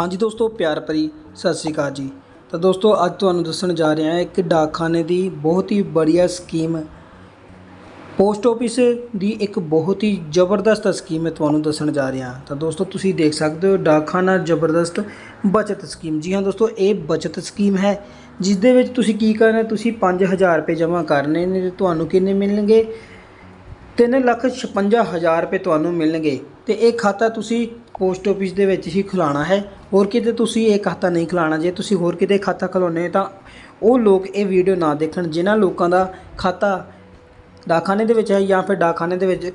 ਹਾਂਜੀ ਦੋਸਤੋ, ਪਿਆਰ ਭਰੀ ਸਤਿ ਸ੍ਰੀ ਅਕਾਲ ਜੀ। ਤਾਂ ਦੋਸਤੋ, ਅੱਜ ਤੁਹਾਨੂੰ ਦੱਸਣ ਜਾ ਰਿਹਾ ਹਾਂ ਇੱਕ ਡਾਕਖਾਨੇ ਦੀ ਬਹੁਤ ਹੀ ਬੜੀਆ ਸਕੀਮ, ਪੋਸਟ ਆਫਿਸ ਦੀ ਇੱਕ ਬਹੁਤ ਹੀ ਜ਼ਬਰਦਸਤ ਸਕੀਮ ਹੈ ਤੁਹਾਨੂੰ ਦੱਸਣ ਜਾ ਰਿਹਾ। ਤਾਂ ਦੋਸਤੋ, ਤੁਸੀਂ ਦੇਖ ਸਕਦੇ ਹੋ ਡਾਕਖਾਨਾ ਜ਼ਬਰਦਸਤ ਬਚਤ ਸਕੀਮ। ਜੀ ਹਾਂ ਦੋਸਤੋ, ਇਹ ਬਚਤ ਸਕੀਮ ਹੈ ਜਿਸ ਦੇ ਵਿੱਚ ਤੁਸੀਂ ਕੀ ਕਰਨਾ, ਤੁਸੀਂ 5000 ਰੁਪਏ ਜਮ੍ਹਾਂ ਕਰਨੇ ਨੇ ਤੇ ਤੁਹਾਨੂੰ ਕਿੰਨੇ ਮਿਲਣਗੇ? ਤਿੰਨ ਲੱਖ ਛਪੰਜਾ ਹਜ਼ਾਰ ਰੁਪਏ ਤੁਹਾਨੂੰ ਮਿਲਣਗੇ। ਤੇ ਇਹ ਖਾਤਾ ਤੁਸੀਂ ਪੋਸਟ ਆਫਿਸ ਦੇ ਵਿੱਚ ਹੀ ਖੁਲਾਉਣਾ ਹੈ। ਹੋਰ ਕਿਤੇ ਤੁਸੀਂ ਇਹ ਖਾਤਾ ਨਹੀਂ ਖੁਲਾਉਣਾ ਜੇ ਤੁਸੀਂ ਹੋਰ ਕਿਤੇ ਖਾਤਾ ਖੁਲਾਉਂਦੇ ਹੋ ਤਾਂ ਉਹ ਲੋਕ ਇਹ ਵੀਡੀਓ ਨਾ ਦੇਖਣ ਜਿਨ੍ਹਾਂ ਲੋਕਾਂ ਦਾ ਖਾਤਾ ਡਾਕਖਾਨੇ ਦੇ ਵਿੱਚ ਹੈ ਜਾਂ ਫਿਰ ਡਾਕਖਾਨੇ ਦੇ ਵਿੱਚ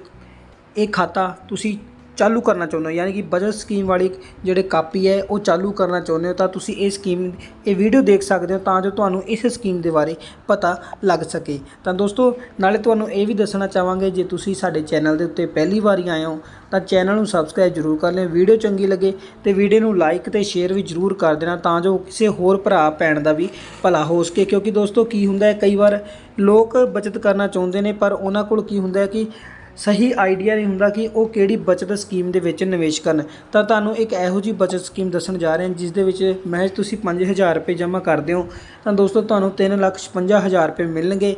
ਇਹ ਖਾਤਾ ਤੁਸੀਂ ਚਾਲੂ ਕਰਨਾ ਚਾਹੁੰਦੇ ਹੋ? ਯਾਨੀ ਕਿ ਬਜਟ ਸਕੀਮ ਵਾਲੀ ਜਿਹੜੇ ਕਾਪੀ ਹੈ, ਉਹ ਚਾਲੂ ਕਰਨਾ ਚਾਹੁੰਦੇ ਹੋ ਤਾਂ ਤੁਸੀਂ ਇਹ ਸਕੀਮ ਇਹ ਵੀਡੀਓ ਦੇਖ ਸਕਦੇ ਹੋ ਤਾਂ ਜੋ ਤੁਹਾਨੂੰ ਇਸ ਸਕੀਮ ਦੇ ਬਾਰੇ ਪਤਾ ਲੱਗ ਸਕੇ। ਤਾਂ ਦੋਸਤੋ, ਨਾਲੇ ਤੁਹਾਨੂੰ ਇਹ ਵੀ ਦੱਸਣਾ ਚਾਹਾਂਗੇ, ਜੇ ਤੁਸੀਂ ਸਾਡੇ ਚੈਨਲ ਦੇ ਉੱਤੇ ਪਹਿਲੀ ਵਾਰੀ ਆਏ ਹੋ, ਤਾਂ ਚੈਨਲ ਨੂੰ ਸਬਸਕ੍ਰਾਈਬ ਜ਼ਰੂਰ ਕਰ ਲਿਓ। ਵੀਡੀਓ ਚੰਗੀ ਲੱਗੇ ਤੇ ਵੀਡੀਓ ਨੂੰ ਲਾਈਕ ਤੇ ਸ਼ੇਅਰ ਵੀ ਜ਼ਰੂਰ ਕਰ ਦੇਣਾ ਤਾਂ ਜੋ ਕਿਸੇ ਹੋਰ ਭਰਾ, ਭੈਣ ਦਾ ਵੀ ਭਲਾ ਹੋ ਸਕੇ। ਕਿਉਂਕਿ ਦੋਸਤੋ, ਕੀ ਹੁੰਦਾ ਹੈ, ਕਈ ਵਾਰ ਲੋਕ ਬਚਤ ਕਰਨਾ ਚਾਹੁੰਦੇ ਨੇ, ਪਰ ਉਹਨਾਂ ਕੋਲ ਕੀ ਹੁੰਦਾ ਹੈ ਕਿ ਸਹੀ ਆਈਡੀਆ ਨਹੀਂ ਹੁੰਦਾ ਕਿ ਉਹ ਕਿਹੜੀ ਬਚਤ ਸਕੀਮ ਦੇ ਵਿੱਚ ਨਿਵੇਸ਼ ਕਰਨ। ਤਾਂ ਤੁਹਾਨੂੰ ਇੱਕ ਇਹੋ ਜੀ ਬਚਤ ਸਕੀਮ ਦੱਸਣ ਜਾ ਰਹੇ ਹਾਂ ਜਿਸ ਦੇ ਵਿੱਚ ਮਹਿਜ਼ ਤੁਸੀਂ 5000 ਰੁਪਏ ਜਮ੍ਹਾਂ ਕਰਦੇ ਹੋ। ਤਾਂ ਦੋਸਤੋ, ਤੁਹਾਨੂੰ 355000 ਰੁਪਏ ਮਿਲਣਗੇ।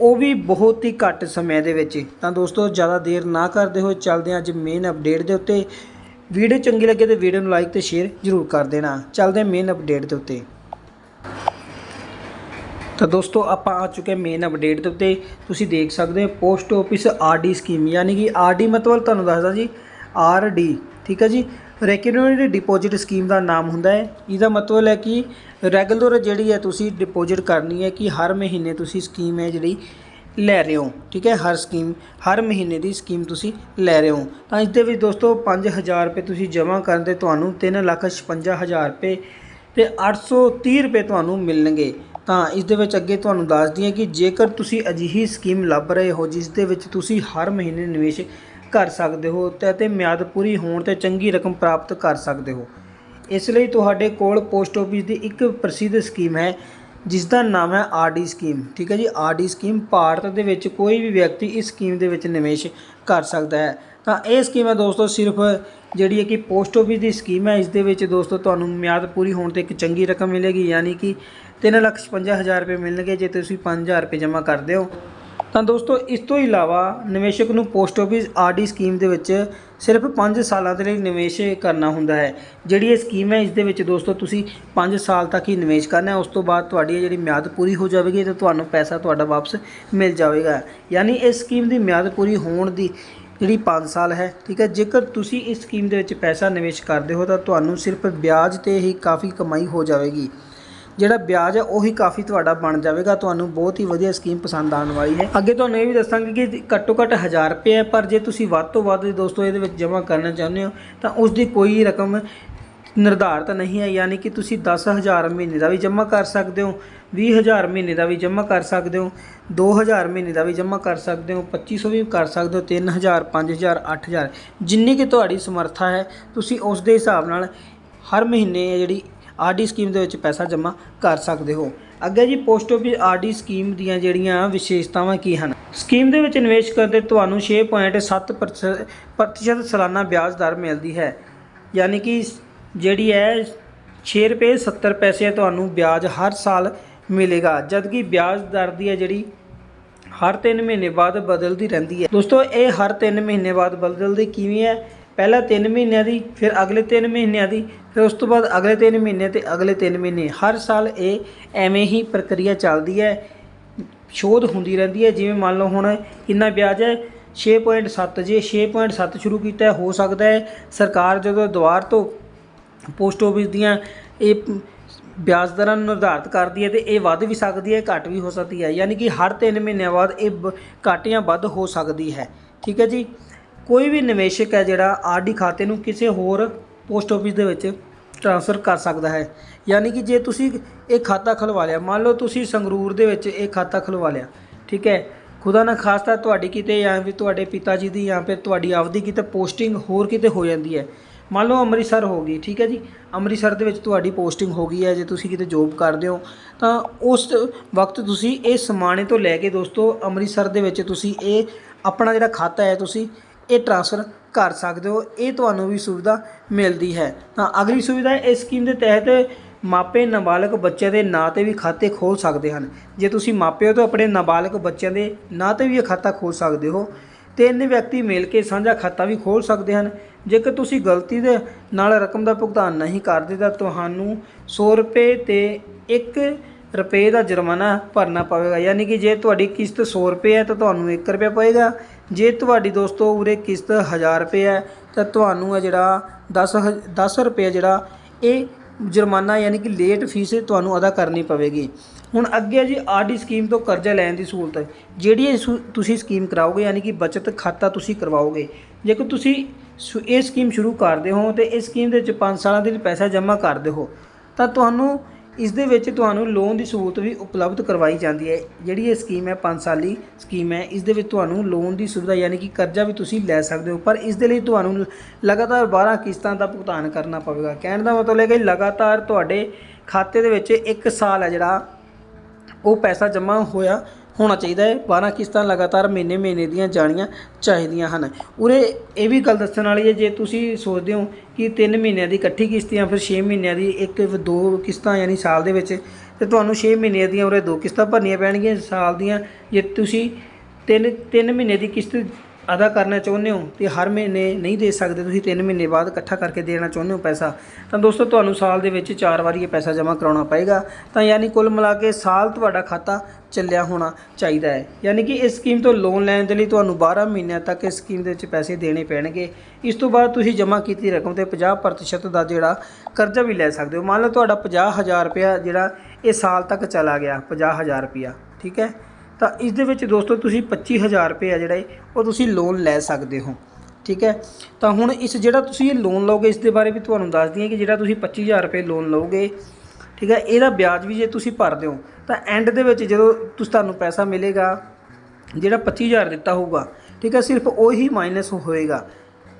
ਉਹ ਵੀ ਬਹੁਤ ਹੀ ਘੱਟ ਸਮੇਂ ਦੇ ਵਿੱਚ। ਤਾਂ ਦੋਸਤੋ, ਜ਼ਿਆਦਾ ਦੇਰ ਨਾ ਕਰਦੇ ਹੋਏ ਚੱਲਦੇ ਹਾਂ ਅੱਜ ਮੇਨ ਅਪਡੇਟ ਦੇ ਉੱਤੇ। ਵੀਡੀਓ ਚੰਗੀ ਲੱਗੇ ਤੇ ਵੀਡੀਓ ਨੂੰ ਲਾਈਕ ਤੇ ਸ਼ੇਅਰ ਜ਼ਰੂਰ ਕਰ ਦੇਣਾ। ਚੱਲਦੇ ਹਾਂ ਮੇਨ ਅਪਡੇਟ ਦੇ ਉੱਤੇ। ਤਾਂ ਦੋਸਤੋ, ਆਪਾਂ ਆ ਚੁੱਕੇ ਮੇਨ ਅਪਡੇਟ ਦੇ ਉੱਤੇ। ਤੁਸੀਂ ਦੇਖ ਸਕਦੇ ਹੋ ਪੋਸਟ ਆਫਿਸ ਆਰਡੀ ਸਕੀਮ ਯਾਨੀ ਕਿ ਆਰਡੀ ਮਤਲਬ ਤੁਹਾਨੂੰ ਦੱਸਦਾ ਜੀ ਆਰਡੀ ਠੀਕ ਹੈ ਜੀ? ਰੈਕਨਰੀ ਡਿਪੋਜ਼ਿਟ ਸਕੀਮ ਦਾ ਨਾਮ ਹੁੰਦਾ ਹੈ। ਇਹਦਾ ਮਤਲਬ ਹੈ ਕਿ ਰੈਗੂਲਰ ਜਿਹੜੀ ਹੈ ਤੁਸੀਂ ਡਿਪੋਜ਼ਿਟ ਕਰਨੀ ਹੈ ਕਿ ਹਰ ਮਹੀਨੇ ਤੁਸੀਂ ਸਕੀਮ ਹੈ ਜਿਹੜੀ ਲੈ ਰਹੇ ਹੋ, ਠੀਕ ਹੈ? ਹਰ ਸਕੀਮ ਹਰ ਮਹੀਨੇ ਦੀ ਸਕੀਮ ਤੁਸੀਂ ਲੈ ਰਹੇ ਹੋ। ਤਾਂ ਇਸ ਦੇ ਵਿੱਚ ਦੋਸਤੋ 5000 ਰੁਪਏ ਤੁਸੀਂ ਜਮ੍ਹਾਂ ਕਰਨ ਤੇ ਤੁਹਾਨੂੰ 356000 ਰੁਪਏ ਤੇ 830 ਰੁਪਏ ਤੁਹਾਨੂੰ ਮਿਲਣਗੇ। ਤਾਂ ਇਸ ਦੇ ਵਿੱਚ ਅੱਗੇ ਤੁਹਾਨੂੰ ਦੱਸ ਦਈਏ ਕਿ ਜੇਕਰ ਤੁਸੀਂ ਅਜਿਹੀ ਸਕੀਮ ਲੱਭ ਰਹੇ ਹੋ, ਜਿਸ ਦੇ ਵਿੱਚ ਤੁਸੀਂ ਹਰ ਮਹੀਨੇ ਨਿਵੇਸ਼ ਕਰ ਸਕਦੇ ਹੋ ਅਤੇ ਮਿਆਦ ਪੂਰੀ ਹੋਣ ਤੇ ਚੰਗੀ ਰਕਮ ਪ੍ਰਾਪਤ ਕਰ ਸਕਦੇ ਹੋ। ਇਸ ਲਈ ਤੁਹਾਡੇ ਕੋਲ ਪੋਸਟ ਆਫਿਸ ਦੀ ਇੱਕ ਪ੍ਰਸਿੱਧ ਸਕੀਮ ਹੈ, ਜਿਸ ਦਾ ਨਾਮ ਹੈ ਆਰਡੀ ਸਕੀਮ। ਠੀਕ ਹੈ ਜੀ ਆਰਡੀ ਸਕੀਮ ਭਾਰਤ ਦੇ ਵਿੱਚ ਕੋਈ ਵੀ ਵਿਅਕਤੀ ਇਸ ਸਕੀਮ ਦੇ ਵਿੱਚ ਨਿਵੇਸ਼ ਕਰ ਸਕਦਾ ਹੈ। ਤਾਂ ਇਹ ਸਕੀਮ ਹੈ ਦੋਸਤੋ, ਸਿਰਫ ਜਿਹੜੀ ਹੈ ਕਿ ਪੋਸਟ ਆਫਿਸ ਦੀ ਸਕੀਮ ਹੈ, ਇਸ ਦੇ ਵਿੱਚ ਦੋਸਤੋ ਤੁਹਾਨੂੰ ਮਿਆਦ ਪੂਰੀ ਹੋਣ ਤੇ ਇੱਕ ਚੰਗੀ ਰਕਮ ਮਿਲੇਗੀ, ਯਾਨੀ ਕਿ 355000 ਰੁਪਏ ਮਿਲਣਗੇ ਜੇ ਤੁਸੀਂ 5000 ਰੁਪਏ ਜਮ੍ਹਾਂ ਕਰਦੇ ਹੋ। ਤਾਂ ਦੋਸਤੋ, ਇਸ ਤੋਂ ਇਲਾਵਾ ਨਿਵੇਸ਼ਕ ਨੂੰ ਪੋਸਟ ਆਫਿਸ ਆਰਡੀ ਸਕੀਮ ਦੇ ਵਿੱਚ ਸਿਰਫ 5 ਸਾਲਾਂ ਦੇ ਲਈ ਨਿਵੇਸ਼ ਕਰਨਾ ਹੁੰਦਾ ਹੈ। ਜਿਹੜੀ ਇਹ ਸਕੀਮ ਹੈ, ਇਸ ਦੇ ਵਿੱਚ ਦੋਸਤੋ, ਤੁਸੀਂ 5 ਸਾਲ ਤੱਕ ਹੀ ਨਿਵੇਸ਼ ਕਰਨਾ ਹੈ। ਉਸ ਤੋਂ ਬਾਅਦ ਤੁਹਾਡੀ ਇਹ ਜਿਹੜੀ ਮਿਆਦ ਪੂਰੀ ਹੋ ਜਾਵੇਗੀ, ਤੇ ਤੁਹਾਨੂੰ ਪੈਸਾ ਤੁਹਾਡਾ ਵਾਪਸ ਮਿਲ ਜਾਵੇਗਾ। ਯਾਨੀ ਇਸ ਸਕੀਮ ਦੀ ਮਿਆਦ ਪੂਰੀ ਹੋਣ ਦੀ ਜਿਹੜੀ 5 ਸਾਲ ਹੈ, ਠੀਕ ਹੈ, ਜੇਕਰ ਤੁਸੀਂ ਇਸ ਸਕੀਮ ਦੇ ਵਿੱਚ ਪੈਸਾ ਨਿਵੇਸ਼ ਕਰਦੇ ਹੋ, ਤਾਂ ਤੁਹਾਨੂੰ ਸਿਰਫ ਵਿਆਜ ਤੇ ਹੀ ਕਾਫੀ ਕਮਾਈ ਹੋ ਜਾਵੇਗੀ। ਜਿਹੜਾ ਵਿਆਜ ਹੈ, ਉਹੀ ਕਾਫੀ ਤੁਹਾਡਾ ਬਣ ਜਾਵੇਗਾ। ਤੁਹਾਨੂੰ ਬਹੁਤ ਹੀ ਵਧੀਆ ਸਕੀਮ ਪਸੰਦ ਆਉਣ ਵਾਲੀ ਹੈ। ਅੱਗੇ ਤੁਹਾਨੂੰ ਇਹ ਵੀ ਦੱਸਾਂਗੇ ਕਿ ਘੱਟੋ ਘੱਟ 1000 ਰੁਪਏ ਹੈ, ਪਰ ਜੇ ਤੁਸੀਂ ਵੱਧ ਤੋਂ ਵੱਧ ਦੋਸਤੋ ਇਹਦੇ ਵਿੱਚ ਜਮ੍ਹਾਂ ਕਰਨਾ ਚਾਹੁੰਦੇ ਹੋ, ਤਾਂ ਉਸ ਦੀ ਕੋਈ ਰਕਮ ਨਿਰਧਾਰਤ ਨਹੀਂ ਹੈ। ਯਾਨੀ ਕਿ ਤੁਸੀਂ 10000 ਮਹੀਨੇ ਦਾ ਵੀ ਜਮ੍ਹਾਂ ਕਰ ਸਕਦੇ ਹੋ 20000 ਮਹੀਨੇ ਦਾ ਵੀ ਜਮ੍ਹਾਂ ਕਰ ਸਕਦੇ ਹੋ 2000 ਮਹੀਨੇ ਦਾ ਵੀ ਜਮ੍ਹਾਂ ਕਰ ਸਕਦੇ ਹੋ 2500 ਵੀ ਕਰ ਸਕਦੇ ਹੋ 3000 5000 8000 ਜਿੰਨੀ ਕਿ ਤੁਹਾਡੀ ਸਮਰੱਥਾ ਹੈ, ਤੁਸੀਂ ਉਸ ਦੇ ਹਿਸਾਬ ਨਾਲ ਹਰ ਮਹੀਨੇ ਜਿਹੜੀ ਆਰਡੀ ਸਕੀਮ ਦੇ ਵਿੱਚ ਪੈਸਾ ਜਮ੍ਹਾਂ ਕਰ ਸਕਦੇ ਹੋ। ਅੱਗੇ ਜੀ, ਪੋਸਟ ਆਫਿਸ ਆਰਡੀ ਸਕੀਮ ਦੀਆਂ ਜਿਹੜੀਆਂ ਵਿਸ਼ੇਸ਼ਤਾਵਾਂ ਕੀ ਹਨ? ਸਕੀਮ ਦੇ ਵਿੱਚ ਨਿਵੇਸ਼ ਕਰਦੇ ਤੁਹਾਨੂੰ 6.7% ਪ੍ਰਤੀਸ਼ਤ ਸਾਲਾਨਾ ਵਿਆਜ ਦਰ ਮਿਲਦੀ ਹੈ। ਯਾਨੀ ਕਿ ਜਿਹੜੀ ਹੈ 6 ਰੁਪਏ 70 ਪੈਸੇ ਤੁਹਾਨੂੰ ਵਿਆਜ ਹਰ ਸਾਲ ਮਿਲੇਗਾ। ਜਦਕਿ ਵਿਆਜ ਦਰ ਦੀ ਹੈ ਜਿਹੜੀ, ਹਰ 3 ਮਹੀਨੇ ਬਾਅਦ ਬਦਲਦੀ ਰਹਿੰਦੀ ਹੈ। ਦੋਸਤੋ, ਇਹ ਹਰ 3 ਮਹੀਨੇ ਬਾਅਦ ਬਦਲਦੀ ਕਿਵੇਂ ਹੈ? ਪਹਿਲਾਂ 3 ਮਹੀਨਿਆਂ ਦੀ ਫਿਰ ਅਗਲੇ 3 ਮਹੀਨਿਆਂ ਦੀ ਫਿਰ ਉਸ ਤੋਂ ਬਾਅਦ ਅਗਲੇ 3 ਮਹੀਨੇ ਤੇ ਅਗਲੇ 3 ਮਹੀਨੇ। ਹਰ ਸਾਲ ਇਹ ਐਵੇਂ ਹੀ ਪ੍ਰਕਿਰਿਆ ਚੱਲਦੀ ਹੈ। ਸ਼ੋਧ ਹੁੰਦੀ ਰਹਿੰਦੀ ਹੈ। ਜਿਵੇਂ ਮੰਨ ਲਓ ਹੁਣ ਕਿੰਨਾ ਵਿਆਜ ਹੈ 6.7 ਜੇ 6.7 ਸ਼ੁਰੂ ਕੀਤਾ ਹੈ, ਹੋ ਸਕਦਾ ਹੈ ਸਰਕਾਰ ਜਦੋਂ ਦੁਆਰ ਤੋਂ ਪੋਸਟ ਆਫਿਸ ਦੀਆਂ ਇਹ ਵਿਆਜ ਦਰਾਂ ਨੂੰ ਨਿਰਧਾਰਿਤ ਕਰਦੀ ਹੈ ਤੇ ਇਹ ਵੱਧ ਵੀ ਸਕਦੀ ਹੈ ਘੱਟ ਵੀ ਹੋ ਸਕਦੀ ਹੈ। ਯਾਨੀ ਕਿ ਹਰ 3 ਮਹੀਨਿਆਂ ਬਾਅਦ ਇਹ ਬ- ਘੱਟ ਜਾਂ ਵੱਧ ਹੋ ਸਕਦੀ ਹੈ। ਠੀਕ ਹੈ ਜੀ? ਕੋਈ ਵੀ ਨਿਵੇਸ਼ਕ ਹੈ ਜਿਹੜਾ ਆਰਡੀ ਖਾਤੇ ਨੂੰ ਕਿਸੇ ਹੋਰ ਪੋਸਟ ਆਫਿਸ ਦੇ ਵਿੱਚ ਟ੍ਰਾਂਸਫਰ ਕਰ ਸਕਦਾ ਹੈ। ਯਾਨੀ ਕਿ ਜੇ ਤੁਸੀਂ ਇਹ ਖਾਤਾ ਖੁਲਵਾ ਲਿਆ, ਮੰਨ ਲਓ ਤੁਸੀਂ ਸੰਗਰੂਰ ਦੇ ਵਿੱਚ ਇਹ ਖਾਤਾ ਖੁਲਵਾ ਲਿਆ, ਠੀਕ ਹੈ? ਖੁਦਾ ਨਾ ਖਾਸਤਾ ਤੁਹਾਡੀ ਕਿਤੇ ਜਾਂ ਫਿਰ ਤੁਹਾਡੇ ਪਿਤਾ ਜੀ ਦੀ ਜਾਂ ਫਿਰ ਤੁਹਾਡੀ ਆਪਦੀ ਕਿਤੇ ਪੋਸਟਿੰਗ ਹੋਰ ਕਿਤੇ ਹੋ ਜਾਂਦੀ ਹੈ। ਮੰਨ ਲਓ ਅੰਮ੍ਰਿਤਸਰ ਹੋ ਗਈ, ਠੀਕ ਹੈ ਜੀ? ਅੰਮ੍ਰਿਤਸਰ ਦੇ ਵਿੱਚ ਤੁਹਾਡੀ ਪੋਸਟਿੰਗ ਹੋ ਗਈ ਹੈ, ਜੇ ਤੁਸੀਂ ਕਿਤੇ ਜੋਬ ਕਰਦੇ ਹੋ, ਤਾਂ ਉਸ ਵਕਤ ਤੁਸੀਂ ਇਹ ਸਮਾਣੇ ਤੋਂ ਲੈ ਕੇ ਦੋਸਤੋ ਅੰਮ੍ਰਿਤਸਰ ਦੇ ਵਿੱਚ ਤੁਸੀਂ ਇਹ ਆਪਣਾ ਜਿਹੜਾ ਖਾਤਾ ਹੈ, ਤੁਸੀਂ ਇਹ ਟ੍ਰਾਂਸਫਰ ਕਰ ਸਕਦੇ ਹੋ, ਇਹ ਤੁਹਾਨੂੰ ਵੀ ਸੁਵਿਧਾ ਮਿਲਦੀ ਹੈ। ਤਾਂ ਅਗਲੀ ਸੁਵਿਧਾ ਇਸ ਸਕੀਮ ਦੇ ਤਹਿਤ ਮਾਪੇ ਨਾਬਾਲਗ ਬੱਚਿਆਂ ਦੇ ਨਾਂ ਤੇ ਵੀ ਖਾਤੇ ਖੋਲ ਸਕਦੇ ਹਨ। ਜੇ ਤੁਸੀਂ ਮਾਪੇ ਹੋ ਤਾਂ ਆਪਣੇ ਨਾਬਾਲਗ ਬੱਚਿਆਂ ਦੇ ਨਾਂ ਤੇ ਵੀ ਇਹ ਖਾਤਾ ਖੋਲ ਸਕਦੇ ਹੋ। ਤਿੰਨ ਵਿਅਕਤੀ ਮਿਲ ਕੇ ਸਾਂਝਾ ਖਾਤਾ ਵੀ ਖੋਲ ਸਕਦੇ ਹਨ। ਜੇਕਰ ਤੁਸੀਂ ਗਲਤੀ ਦੇ ਨਾਲ ਰਕਮ ਦਾ ਭੁਗਤਾਨ ਨਹੀਂ ਕਰਦੇ ਤਾਂ ਤੁਹਾਨੂੰ 100 ਰੁਪਏ ਤੇ 1 ਰੁਪਏ ਦਾ ਜੁਰਮਾਨਾ ਭਰਨਾ ਪਵੇਗਾ। ਯਾਨੀ ਕਿ ਜੇ ਤੁਹਾਡੀ ਕਿਸ਼ਤ 100 ਰੁਪਏ ਹੈ ਤਾਂ ਤੁਹਾਨੂੰ 1 ਰੁਪਿਆ ਪਵੇਗਾ। ਜੇ ਤੁਹਾਡੀ ਦੋਸਤੋ ਉਰੇ ਕਿਸ਼ਤ 1000 ਰੁਪਏ ਹੈ, ਤਾਂ ਤੁਹਾਨੂੰ ਹੈ ਜਿਹੜਾ 10 10 ਰੁਪਏ ਜਿਹੜਾ ਇਹ ਜੁਰਮਾਨਾ ਯਾਨੀ ਕਿ ਲੇਟ ਫੀਸ ਤੁਹਾਨੂੰ ਅਦਾ ਕਰਨੀ ਪਵੇਗੀ। ਹੁਣ ਅੱਗੇ ਹੈ ਜੀ, ਆਰਡੀ ਸਕੀਮ ਤੋਂ ਕਰਜ਼ਾ ਲੈਣ ਦੀ ਸਹੂਲਤ। ਜਿਹੜੀ ਤੁਸੀਂ ਸਕੀਮ ਕਰਾਓਗੇ, ਯਾਨੀ ਕਿ ਬਚਤ ਖਾਤਾ ਤੁਸੀਂ ਕਰਵਾਓਗੇ। ਜੇਕਰ ਤੁਸੀਂ ਸੁ- ਇਹ ਸਕੀਮ ਸ਼ੁਰੂ ਕਰਦੇ ਹੋ, ਤੇ ਇਸ ਸਕੀਮ ਦੇ ਵਿੱਚ 5 ਸਾਲਾਂ ਦੇ ਲਈ ਪੈਸਾ ਜਮ੍ਹਾਂ ਕਰਦੇ ਹੋ ਤਾਂ ਤੁਹਾਨੂੰ ਇਸ ਦੇ ਵਿੱਚ ਤੁਹਾਨੂੰ ਲੋਨ ਦੀ ਸਹੂਲਤ ਵੀ ਉਪਲਬਧ ਕਰਵਾਈ ਜਾਂਦੀ ਹੈ। ਜਿਹੜੀ ਇਹ ਸਕੀਮ ਹੈ 5 ਸਾਲੀ ਸਕੀਮ ਹੈ ਇਸ ਦੇ ਵਿੱਚ ਤੁਹਾਨੂੰ ਲੋਨ ਦੀ ਸੁਵਿਧਾ ਯਾਨੀ ਕਿ ਕਰਜ਼ਾ ਵੀ ਤੁਸੀਂ ਲੈ ਸਕਦੇ ਹੋ, ਪਰ ਇਸ ਦੇ ਲਈ ਤੁਹਾਨੂੰ ਲਗਾਤਾਰ 12 ਕਿਸ਼ਤਾਂ ਦਾ ਭੁਗਤਾਨ ਕਰਨਾ ਪਵੇਗਾ। ਕਹਿਣ ਦਾ ਮਤਲਬ ਹੈ ਕਿ ਲਗਾਤਾਰ ਤੁਹਾਡੇ ਖਾਤੇ ਦੇ ਵਿੱਚ 1 ਸਾਲ ਹੈ ਜਿਹੜਾ ਉਹ ਪੈਸਾ ਜਮ੍ਹਾਂ ਹੋਇਆ। ਹੋਣਾ ਚਾਹੀਦਾ ਹੈ। 12 ਕਿਸ਼ਤਾਂ ਲਗਾਤਾਰ ਮਹੀਨੇ ਮਹੀਨੇ ਦੀਆਂ ਜਾਣੀਆਂ ਚਾਹੀਦੀਆਂ ਹਨ। ਉਰੇ ਇਹ ਵੀ ਗੱਲ ਦੱਸਣ ਵਾਲੀ ਹੈ, ਜੇ ਤੁਸੀਂ ਸੋਚਦੇ ਹੋ ਕਿ 3 ਮਹੀਨਿਆਂ ਦੀ ਇਕੱਠੀ ਕਿਸ਼ਤ ਜਾਂ ਫਿਰ 6 ਮਹੀਨਿਆਂ ਦੀ ਇੱਕ ਦੋ ਕਿਸ਼ਤਾਂ ਯਾਨੀ ਸਾਲ ਦੇ ਵਿੱਚ, ਤੇ ਤੁਹਾਨੂੰ 6 ਮਹੀਨਿਆਂ ਦੀਆਂ ਉਰੇ ਦੋ ਕਿਸ਼ਤਾਂ ਭਰਨੀਆਂ ਪੈਣਗੀਆਂ। ਸਾਲ ਦੀਆਂ ਜੇ ਤੁਸੀਂ ਤਿੰਨ ਤਿੰਨ ਮਹੀਨੇ ਦੀ ਕਿਸ਼ਤ ਅਦਾ ਕਰਨਾ ਚਾਹੁੰਦੇ ਹੋ ਤੇ ਹਰ ਮਹੀਨੇ ਨਹੀਂ ਦੇ ਸਕਦੇ, ਤੁਸੀਂ 3 ਮਹੀਨੇ ਬਾਅਦ ਇਕੱਠਾ ਕਰਕੇ ਦੇਣਾ ਚਾਹੁੰਦੇ ਹੋ ਪੈਸਾ, ਤਾਂ ਦੋਸਤੋ ਤੁਹਾਨੂੰ ਸਾਲ ਦੇ ਵਿੱਚ ਚਾਰ ਵਾਰੀ ਇਹ ਪੈਸਾ ਜਮ੍ਹਾਂ ਕਰਾਉਣਾ ਪਏਗਾ। ਤਾਂ ਯਾਨੀ ਕੁੱਲ ਮਿਲਾ ਕੇ ਸਾਲ ਤੁਹਾਡਾ ਖਾਤਾ ਚੱਲਿਆ ਹੋਣਾ ਚਾਹੀਦਾ ਹੈ। ਯਾਨੀ ਕਿ ਇਸ ਸਕੀਮ ਤੋਂ ਲੋਨ ਲੈਣ ਦੇ ਲਈ ਤੁਹਾਨੂੰ 12 ਮਹੀਨਿਆਂ ਤੱਕ ਇਸ ਸਕੀਮ ਦੇ ਵਿੱਚ ਪੈਸੇ ਦੇਣੇ ਪੈਣਗੇ। ਇਸ ਤੋਂ ਬਾਅਦ ਤੁਸੀਂ ਜਮ੍ਹਾਂ ਕੀਤੀ ਰਕਮ ਤੇ 50% ਦਾ ਜਿਹੜਾ ਕਰਜ਼ਾ ਵੀ ਲੈ ਸਕਦੇ ਹੋ। ਮੰਨ ਲਓ ਤੁਹਾਡਾ 50000 ਰੁਪਇਆ ਜਿਹੜਾ ਇਹ ਸਾਲ ਤੱਕ ਚਲਾ ਗਿਆ 50000 ਰੁਪਇਆ, ਠੀਕ ਹੈ? ਤਾਂ ਇਸ ਦੇ ਵਿੱਚ ਦੋਸਤੋ ਤੁਸੀਂ 25000 ਰੁਪਏ ਆ ਜਿਹੜਾ ਏ ਉਹ ਤੁਸੀਂ ਲੋਨ ਲੈ ਸਕਦੇ ਹੋ, ਠੀਕ ਹੈ? ਤਾਂ ਹੁਣ ਇਸ ਜਿਹੜਾ ਤੁਸੀਂ ਇਹ ਲੋਨ ਲਓਗੇ, ਇਸ ਦੇ ਬਾਰੇ ਵੀ ਤੁਹਾਨੂੰ ਦੱਸ ਦਈਏ ਕਿ ਜਿਹੜਾ ਤੁਸੀਂ 25000 ਰੁਪਏ ਲੋਨ ਲਓਗੇ, ਠੀਕ ਹੈ? ਇਹਦਾ ਵਿਆਜ ਵੀ ਜੇ ਤੁਸੀਂ ਭਰਦੇ ਹੋ ਤਾਂ ਐਂਡ ਦੇ ਵਿੱਚ ਜਦੋਂ ਤੁਸੀਂ, ਤੁਹਾਨੂੰ ਪੈਸਾ ਮਿਲੇਗਾ, ਜਿਹੜਾ 25000 ਦਿੱਤਾ ਹੋਊਗਾ, ਠੀਕ ਹੈ? ਸਿਰਫ ਉਹੀ ਮਾਈਨਸ ਹੋਏਗਾ।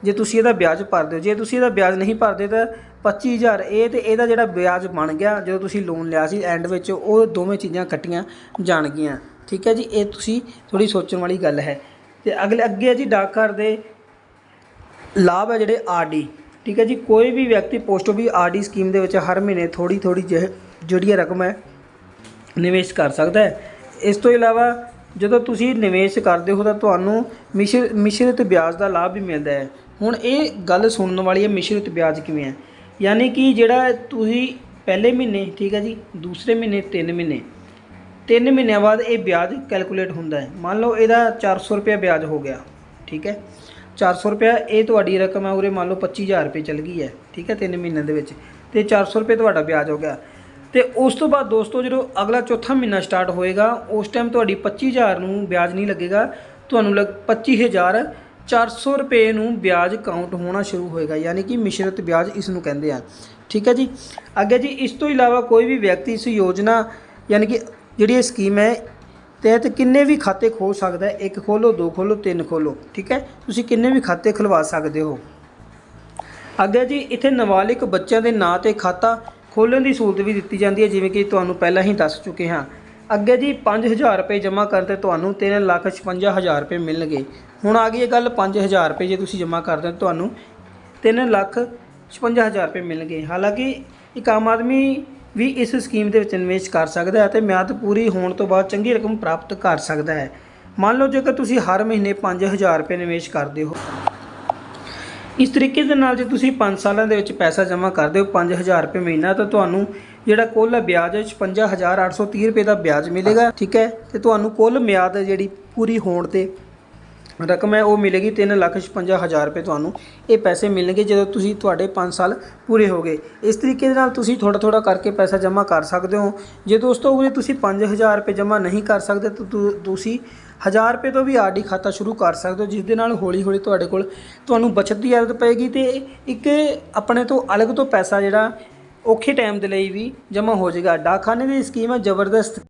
ਜੇ ਤੁਸੀਂ ਇਹਦਾ ਵਿਆਜ ਭਰਦੇ ਹੋ ਜੇ ਤੁਸੀਂ ਇਹਦਾ ਵਿਆਜ ਨਹੀਂ ਭਰਦੇ ਤਾਂ 25000 ਇਹ ਤੇ ਇਹਦਾ ਜਿਹੜਾ ਵਿਆਜ ਬਣ ਗਿਆ, ਜਦੋਂ ਤੁਸੀਂ ਲੋਨ ਲਿਆ ਸੀ ਐਂਡ ਵਿੱਚ, ਉਹ ਦੋਵੇਂ ਚੀਜ਼ਾਂ ਕੱਟੀਆਂ ਜਾਣਗੀਆਂ। ਠੀਕ ਹੈ ਜੀ, ਇਹ ਤੁਸੀਂ ਥੋੜੀ ਸੋਚਣ ਵਾਲੀ ਗੱਲ ਹੈ। ਤੇ ਅਗਲੇ, ਅੱਗੇ ਹੈ ਜੀ, ਡਾਕਘਰ ਦੇ ਲਾਭ ਹੈ ਜਿਹੜੇ ਆਰਡੀ ਠੀਕ ਹੈ ਜੀ, ਕੋਈ ਵੀ ਵਿਅਕਤੀ ਪੋਸਟ ਵੀ ਆਰਡੀ ਸਕੀਮ ਦੇ ਵਿੱਚ ਹਰ ਮਹੀਨੇ ਥੋੜੀ ਥੋੜੀ ਜਿਹੜੀ ਇਹ ਰਕਮ ਹੈ, ਨਿਵੇਸ਼ ਕਰ ਸਕਦਾ ਹੈ। ਇਸ ਤੋਂ ਇਲਾਵਾ ਜਦੋਂ ਤੁਸੀਂ ਨਿਵੇਸ਼ ਕਰਦੇ ਹੋ ਤਾਂ ਤੁਹਾਨੂੰ ਮਿਸ਼ਰ ਮਿਸ਼ਰਿਤ ਵਿਆਜ ਦਾ ਲਾਭ ਵੀ ਮਿਲਦਾ ਹੈ। ਹੁਣ ਇਹ ਗੱਲ ਸੁਣਨ ਵਾਲੀ ਹੈ, ਮਿਸ਼ਰਿਤ ਵਿਆਜ ਕਿਵੇਂ ਹੈ? ਯਾਨੀ ਕਿ ਜਿਹੜਾ ਤੁਸੀਂ ਪਹਿਲੇ ਮਹੀਨੇ, ਠੀਕ ਹੈ ਜੀ, ਦੂਸਰੇ ਮਹੀਨੇ, ਤਿੰਨ ਮਹੀਨੇ 3 ਮਹੀਨਿਆਂ ਬਾਅਦ ਇਹ ਵਿਆਜ ਕੈਲਕੂਲੇਟ ਹੁੰਦਾ ਹੈ। ਮੰਨ ਲਓ ਇਹਦਾ 400 ਰੁਪਏ ਵਿਆਜ ਹੋ ਗਿਆ, ਠੀਕ ਹੈ? 400 ਰੁਪਏ ਇਹ ਤੁਹਾਡੀ ਰਕਮ ਹੈ, ਉਰੇ ਮੰਨ ਲਓ 25000 ਰੁਪਏ ਚੱਲ ਗਈ ਹੈ, ਠੀਕ ਹੈ 3 ਮਹੀਨਿਆਂ ਦੇ ਵਿੱਚ। ਤੇ 400 ਰੁਪਏ ਤੁਹਾਡਾ ਵਿਆਜ ਹੋ ਗਿਆ। ਤੇ ਉਸ ਤੋਂ ਬਾਅਦ ਦੋਸਤੋ ਜਦੋਂ ਅਗਲਾ ਚੌਥਾ ਮਹੀਨਾ ਸਟਾਰਟ ਹੋਏਗਾ, ਉਸ ਟਾਈਮ ਤੁਹਾਡੀ 25000 ਨੂੰ ਵਿਆਜ ਨਹੀਂ ਲੱਗੇਗਾ। ਤੁਹਾਨੂੰ ਲੱਗ 25000 400 ਰੁਪਏ ਨੂੰ ਵਿਆਜ ਕਾਊਂਟ ਹੋਣਾ ਸ਼ੁਰੂ ਹੋਏਗਾ, ਯਾਨੀ ਕਿ ਮਿਸ਼ਰਤ ਵਿਆਜ ਇਸ ਨੂੰ ਕਹਿੰਦੇ ਆ। ਠੀਕ ਹੈ ਜੀ? ਅੱਗੇ ਜੀ, ਇਸ ਤੋਂ ਇਲਾਵਾ ਕੋਈ ਵੀ ਵਿਅਕਤੀ ਇਸ ਯੋਜਨਾ, ਯਾਨੀ ਕਿ ਜਿਹੜੀ ਇਹ ਸਕੀਮ ਹੈ, ਤਹਿਤ ਕਿੰਨੇ ਵੀ ਖਾਤੇ ਖੋਲ ਸਕਦਾ ਹੈ, ਇੱਕ ਖੋਲੋ ਦੋ ਖੋਲੋ ਤਿੰਨ ਖੋਲੋ ਠੀਕ ਹੈ? ਤੁਸੀਂ ਕਿੰਨੇ ਵੀ ਖਾਤੇ ਖੁਲਵਾ ਸਕਦੇ ਹੋ? ਅੱਗੇ ਜੀ, ਇੱਥੇ ਨਾਬਾਲਿਗ ਬੱਚਿਆਂ ਦੇ ਨਾਂ ਤੇ ਖਾਤਾ ਖੋਲ੍ਹਣ ਦੀ ਸਹੂਲਤ ਵੀ ਦਿੱਤੀ ਜਾਂਦੀ ਹੈ, ਜਿਵੇਂ ਕਿ ਤੁਹਾਨੂੰ ਪਹਿਲਾਂ ਹੀ ਦੱਸ ਚੁੱਕੇ ਹਾਂ। ਅੱਗੇ ਜੀ 5000 ਰੁਪਏ ਜਮ੍ਹਾਂ ਕਰਨ ਤੇ ਤੁਹਾਨੂੰ 356000 ਰੁਪਏ ਮਿਲਣਗੇ। ਹੁਣ ਆ ਗਈ ਇਹ ਗੱਲ 5000 ਰੁਪਏ ਜੇ ਤੁਸੀਂ ਜਮ੍ਹਾਂ ਕਰਦੇ ਹੋ, ਤੁਹਾਨੂੰ 356000 ਰੁਪਏ ਮਿਲਣਗੇ। ਹਾਲਾਂਕਿ ਇੱਕ ਆਮ ਆਦਮੀ ਵੀ ਇਸ ਸਕੀਮ ਦੇ ਵਿੱਚ ਨਿਵੇਸ਼ ਕਰ ਸਕਦਾ ਹੈ ਅਤੇ ਮਿਆਦ ਪੂਰੀ ਹੋਣ ਤੋਂ ਬਾਅਦ ਚੰਗੀ ਰਕਮ ਪ੍ਰਾਪਤ ਕਰ ਸਕਦਾ ਹੈ। ਮੰਨ ਲਓ ਜੇਕਰ ਤੁਸੀਂ ਹਰ ਮਹੀਨੇ 5000 ਰੁਪਏ ਨਿਵੇਸ਼ ਕਰਦੇ ਹੋ। ਇਸ ਤਰੀਕੇ ਦੇ ਨਾਲ ਜੇ ਤੁਸੀਂ 5 ਸਾਲਾਂ ਦੇ ਵਿੱਚ ਪੈਸਾ ਜਮ੍ਹਾਂ ਕਰਦੇ ਹੋ 5000 ਰੁਪਏ ਮਹੀਨਾ, ਤਾਂ ਤੁਹਾਨੂੰ ਜਿਹੜਾ ਕੁੱਲ ਵਿਆਜ ਹੈ 55830 ਰੁਪਏ ਦਾ ਵਿਆਜ ਮਿਲੇਗਾ, ਠੀਕ ਹੈ? ਤੇ ਤੁਹਾਨੂੰ ਕੁੱਲ ਮਿਆਦ ਹੈ ਜਿਹੜੀ ਪੂਰੀ ਹੋਣ ਤੇ ਰਕਮ ਹੈ, ਉਹ ਮਿਲੇਗੀ 356000 ਰੁਪਏ ਤੁਹਾਨੂੰ। ਇਹ ਪੈਸੇ ਮਿਲਣਗੇ ਜਦੋਂ ਤੁਸੀਂ ਤੁਹਾਡੇ 5 ਸਾਲ ਪੂਰੇ ਹੋ ਗਏ। ਇਸ ਤਰੀਕੇ ਦੇ ਨਾਲ ਤੁਸੀਂ ਥੋੜਾ ਥੋੜਾ ਕਰਕੇ ਪੈਸਾ ਜਮ੍ਹਾਂ ਕਰ ਸਕਦੇ ਹੋ। ਜੇ ਦੋਸਤੋ ਉਰੇ ਤੁਸੀਂ 5000 ਰੁਪਏ ਜਮ੍ਹਾਂ ਨਹੀਂ ਕਰ ਸਕਦੇ, ਤਾਂ ਤੁ- ਤੁਸੀਂ 1000 ਰੁਪਏ ਤੋਂ ਵੀ ਆਰਡੀ ਖਾਤਾ ਸ਼ੁਰੂ ਕਰ ਸਕਦੇ ਹੋ, ਜਿਸ ਦੇ ਨਾਲ ਹੌਲੀ ਹੌਲੀ ਤੁਹਾਡੇ ਕੋਲ ਤੁਹਾਨੂੰ ਬਚਤ ਦੀ ਆਦਤ ਪਏਗੀ ਤੇ ਇੱਕ ਆਪਣੇ ਤੋਂ ਅਲੱਗ ਤੋਂ ਪੈਸਾ ਜਿਹੜਾ ਔਖੇ ਟਾਈਮ ਦੇ ਲਈ ਵੀ ਜਮ੍ਹਾਂ ਹੋ ਜਾਏਗਾ। ਡਾਕਖਾਨੇ ਦੀ ਸਕੀਮ ਹੈ ਜ਼ਬਰਦਸਤ।